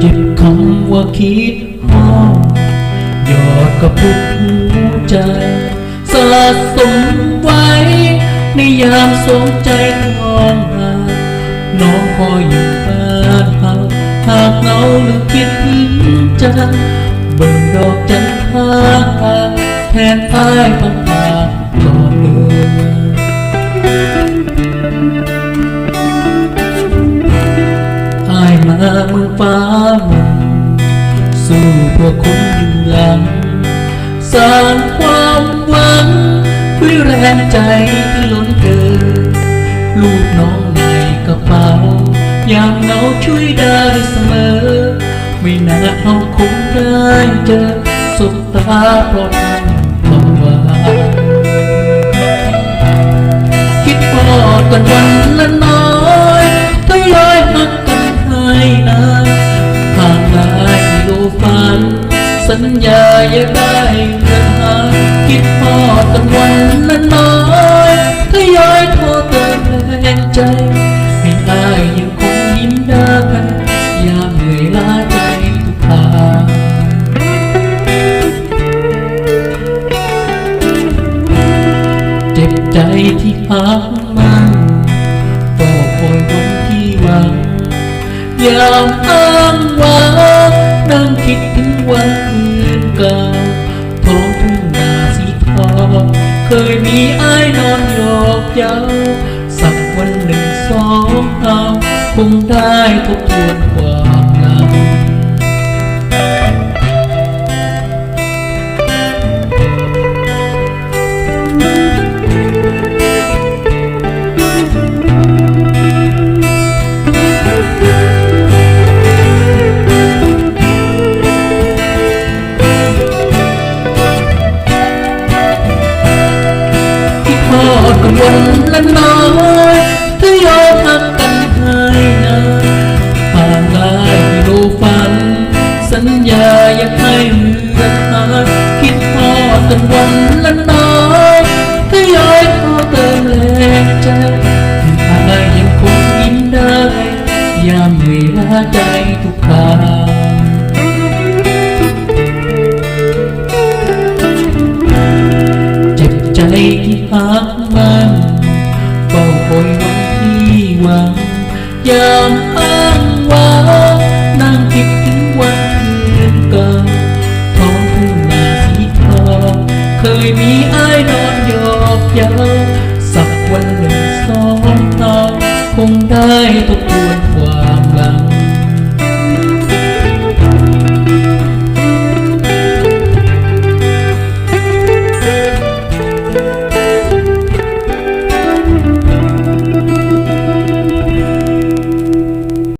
เจ็บคำว่าคิดหอมหยอดกับพุกหัวใจสะสม ไว้ในยามสมใจทองหาน้องคอยอยู่บ้านพักหากเหงาหรือคิดถึงจันเบิ่งดอกจันทราแทนอ้ายพังพาก่อนเมือายมาเมืองฟ้ามืองสู้เพื่อคนอยู่หลังสร้างความหวัง ด้วยแรงใจที่ล้นเกินลูกน้องในกระเป๋า อย่างเงาช่วยได้เสมอ ไม่นานเราคงได้เจอสบตาเพราะท่านความหวังคิดพอดกันวันละน้อยทยอยหักกันให้นานห่างหลายกิโลฝัน สัญญาอย่าได้เรือนายยังคงยิ้มได้ยามเหนื่อยล้าใจทุกทางเจ็บใจที่พักมันก็คอยวันที่หวังยามอ้างว้างนั่งคิดถึงวันคืนเก่าท้องทุ่งนาสีทองเคยมีอ้ายนอนหยอกเย้า คงได้ทบทวนความหลังที่ทอกันวันละน้อ เป็นวันละน้อยทยอยทอเติมแรงใจให้อายยังคงยิ้มได้ยามเหนื่อยล้าใจ giặc quân đường gió ta không đai tục buồn khổ